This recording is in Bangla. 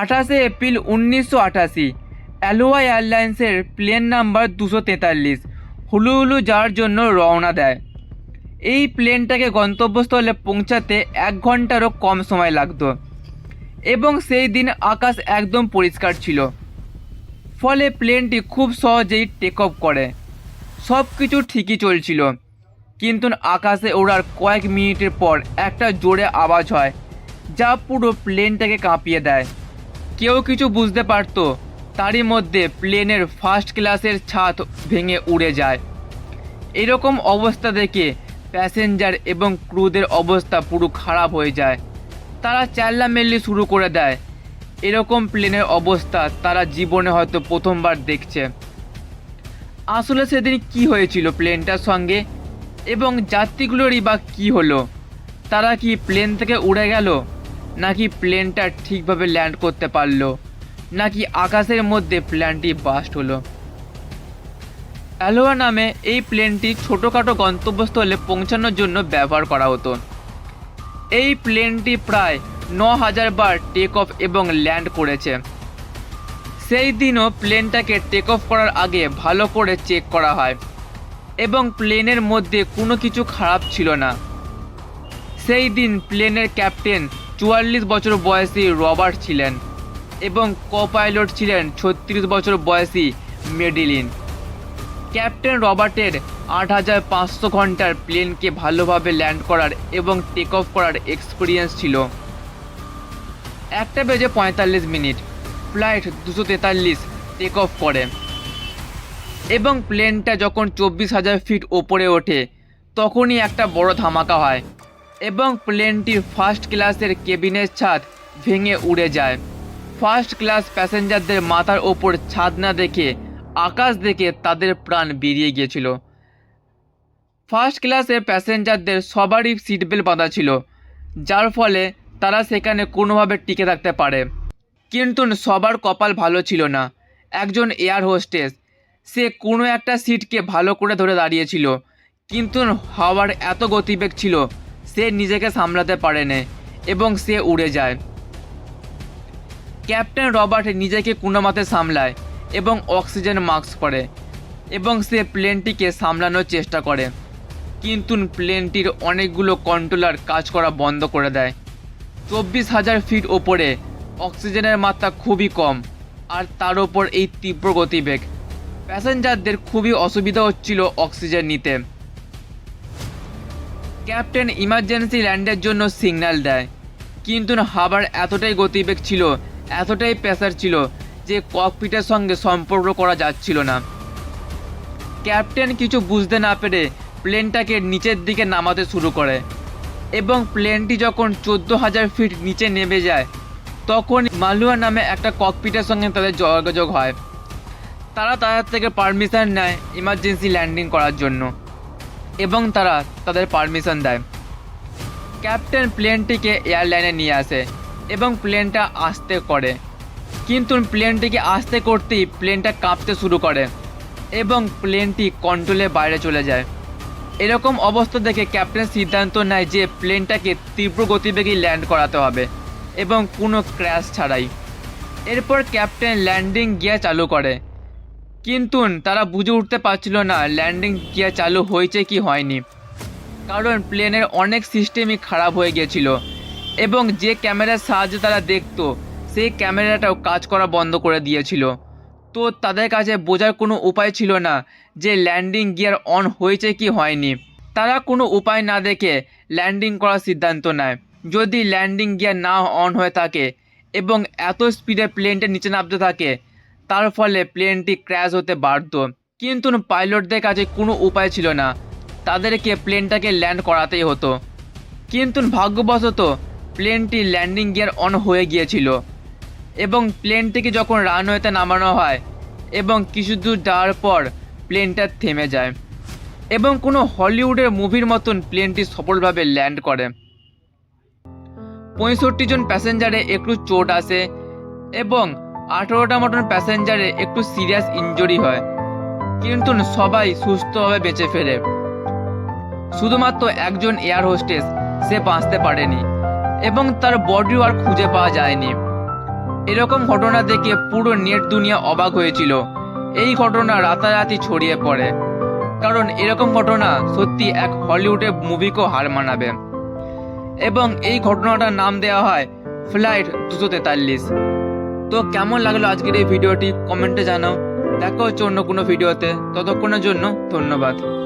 আঠাশে এপ্রিল উনিশশো আঠাশি অ্যালোয়া এয়ারলাইন্সের প্লেন নাম্বার দুশো তেতাল্লিশ, হুলু হুলু যাওয়ার জন্য রওনা দেয়। এই প্লেনটাকে গন্তব্যস্থলে পৌঁছাতে এক ঘন্টারও কম সময় লাগতো। এবং সেই দিন আকাশ একদম পরিষ্কার ছিল। ফলে প্লেনটি খুব সহজেই টেক অফ করে। সব কিছু ঠিকই চলছিল। কিন্তু আকাশে ওড়ার কয়েক মিনিটের পর একটা জোরে আওয়াজ হয়, যা পুরো প্লেনটাকে কাঁপিয়ে দেয়। কেউ কিছু বুঝতে পারতো, তারই মধ্যে প্লেনের ফার্স্ট ক্লাসের ছাদ ভেঙে উড়ে যায়। এরকম অবস্থা দেখে প্যাসেঞ্জার এবং ক্রুদের অবস্থা পুরো খারাপ হয়ে যায়। তারা চেল্লামেল্লি শুরু করে দেয়। এরকম প্লেনের অবস্থা তারা জীবনে হয়তো প্রথমবার দেখছে। আসলে সেদিন কি হয়েছিল প্লেনটার সঙ্গে? এবং যাত্রীগুলোরই বা কি হলো? তারা কি প্লেন থেকে উড়ে গেল? নাকি প্লেনটা ঠিকভাবে ল্যান্ড করতে পারল? নাকি আকাশের মধ্যে প্লেনটি বাস্ট হলো? অ্যালোয়া নামে এই প্লেনটি ছোটোখাটো গন্তব্যস্থলে পৌঁছানোর জন্য ব্যবহার করা হতো। এই প্লেনটি প্রায় ন হাজার বার টেক অফ এবং ল্যান্ড করেছে। সেই দিনও প্লেনটাকে টেক অফ করার আগে ভালো করে চেক করা হয় এবং প্লেনের মধ্যে কোনো কিছু খারাপ ছিল না। সেই দিন প্লেনের ক্যাপ্টেন চুয়াল্লিশ বছর বয়সী রবার্ট ছিলেন এবং কো পাইলট ছিলেন ছত্রিশ বছর বয়সী মেডিলিন। ক্যাপ্টেন রবার্টের আট হাজার পাঁচশো ঘণ্টার প্লেনকে ভালোভাবে ল্যান্ড করার এবং টেক অফ করার এক্সপিরিয়েন্স ছিল। একটা বেজে পঁয়তাল্লিশ মিনিট, ফ্লাইট দুশো তেতাল্লিশ টেক অফ করে। এবং প্লেনটা যখন চব্বিশ হাজার ফিট ওপরে ওঠে, তখনই একটা বড় ধামাকা হয়। এবং প্লেনটির ফার্স্ট ক্লাসের কেবিনের ছাদ ভেঙে উড়ে যায়। ফার্স্ট ক্লাস প্যাসেঞ্জারদের মাথার ওপর ছাদ না দেখে, আকাশ দেখে তাদের প্রাণ বেরিয়ে গিয়েছিল। ফার্স্ট ক্লাসে প্যাসেঞ্জারদের সবারই সিট বেল্ট বাঁধা ছিল, যার ফলে তারা সেখানে কোনোভাবে টিকে থাকতে পারে। কিন্তু সবার কপাল ভালো ছিল না। একজন এয়ার হোস্টেস সে কোনো একটা সিটকে ভালো করে ধরে দাঁড়িয়েছিল, কিন্তু হাওয়ার এত গতিবেগ ছিল সে নিজেকে সামলাতে পারেনি এবং সে উড়ে যায়। ক্যাপ্টেন রবার্ট নিজেকে কোনো মতে সামলায় এবং অক্সিজেন মাস্ক পরে এবং সে প্লেনটিকে সামলানোর চেষ্টা করে। কিন্তু প্লেনটির অনেকগুলো কন্ট্রোলার কাজ করা বন্ধ করে দেয়। চব্বিশ হাজার ফিট ওপরে অক্সিজেনের মাত্রা খুবই কম আর তার ওপর এই তীব্র গতিবেগ। প্যাসেঞ্জারদের খুবই অসুবিধা হচ্ছিল অক্সিজেন নিতে। ক্যাপ্টেন ইমার্জেন্সি ল্যান্ডের জন্য সিগন্যাল দেয়। কিন্তু হাবার এতটাই গতিবেগ ছিল, এতটাই প্রেসার ছিল যে ককপিটের সঙ্গে সম্পর্ক করা যাচ্ছিল না। ক্যাপ্টেন কিছু বুঝতে না পেরে প্লেনটাকে নিচের দিকে নামাতে শুরু করে এবং প্লেনটি যখন চোদ্দ হাজার ফিট নিচে নেমে যায়, তখন মালুয়া নামে একটা ককপিটের সঙ্গে তাদের যোগাযোগ হয়। তারা তাদের থেকে পারমিশন নেয় ইমার্জেন্সি ল্যান্ডিং করার জন্য। এবং তারা তাদের পারমিশন দেয়। ক্যাপ্টেন প্লেনটিকে এয়ারলাইনে নিয়ে আসে এবং প্লেনটা আসতে করে। কিন্তু প্লেনটিকে আসতে করতেই প্লেনটা কাঁপতে শুরু করে এবং প্লেনটি কন্ট্রোলে বাইরে চলে যায়। এরকম অবস্থা দেখে ক্যাপ্টেন সিদ্ধান্ত নেয় যে প্লেনটাকে তীব্র গতিবেগেই ল্যান্ড করাতে হবে এবং কোনো ক্র্যাশ ছাড়াই। এরপর ক্যাপ্টেন ল্যান্ডিং গিয়ার চালু করে। কিন্তু তারা বুঝে উঠতে পারছিল না ল্যান্ডিং গিয়ার চালু হয়েছে কি হয়নি। কারণ প্লেনের অনেক সিস্টেমই খারাপ হয়ে গিয়েছিল এবং যে ক্যামেরার সাহায্যে তারা দেখত, সেই ক্যামেরাটাও কাজ করা বন্ধ করে দিয়েছিল। তো তাদের কাছে বোঝার কোনো উপায় ছিল না যে ল্যান্ডিং গিয়ার অন হয়েছে কি হয়নি। তারা কোনো উপায় না দেখে ল্যান্ডিং করার সিদ্ধান্ত নেয়। যদি ল্যান্ডিং গিয়ার না অন হয়ে থাকে এবং এত স্পিডে প্লেনটা নিচে নামতে থাকে তার ফলে প্লেনটি ক্র্যাশ হতে বাধ্য। কিন্তু পাইলটদের কাছে কোনো উপায় ছিল না। তাদেরকে প্লেনটাকে ল্যান্ড করাতেই হতো। কিন্তু ভাগ্যবশত প্লেনটি ল্যান্ডিং গিয়ার অন হয়ে গিয়েছিল। এবং প্লেনটিকে যখন রানওয়েতে নামানো হয় এবং কিছু দূর যাওয়ার পর প্লেনটা থেমে যায় এবং কোনো হলিউডের মুভির মতন প্লেনটি সফলভাবে ল্যান্ড করে। পঁয়ষট্টি জন প্যাসেঞ্জারে একটু চোট আসে এবং আঠেরোটা মতন প্যাসেঞ্জারে একটু সিরিয়াস ইনজুরি হয়। কিন্তু সবাই সুস্থভাবে বেঁচে ফেরে। শুধুমাত্র একজন এয়ার হোস্টেস, সে বাঁচতে পারেনি এবং তার বডিও আর খুঁজে পাওয়া যায়নি। এরকম ঘটনা দেখে পুরো নেট দুনিয়া অবাক হয়েছিল। এই ঘটনা রাতারাতি ছড়িয়ে পড়ে। কারণ এরকম ঘটনা সত্যি এক হলিউডে মুভিকেও হার মানাবে। এবং এই ঘটনাটার নাম দেওয়া হয় ফ্লাইট দুশো তেতাল্লিশ। তো কেমন লাগল আজকের এই ভিডিওটি? কমেন্টে জানাও। দেখা হচ্ছে অন্য কোনো ভিডিওতে। ততক্ষণের জন্য ধন্যবাদ।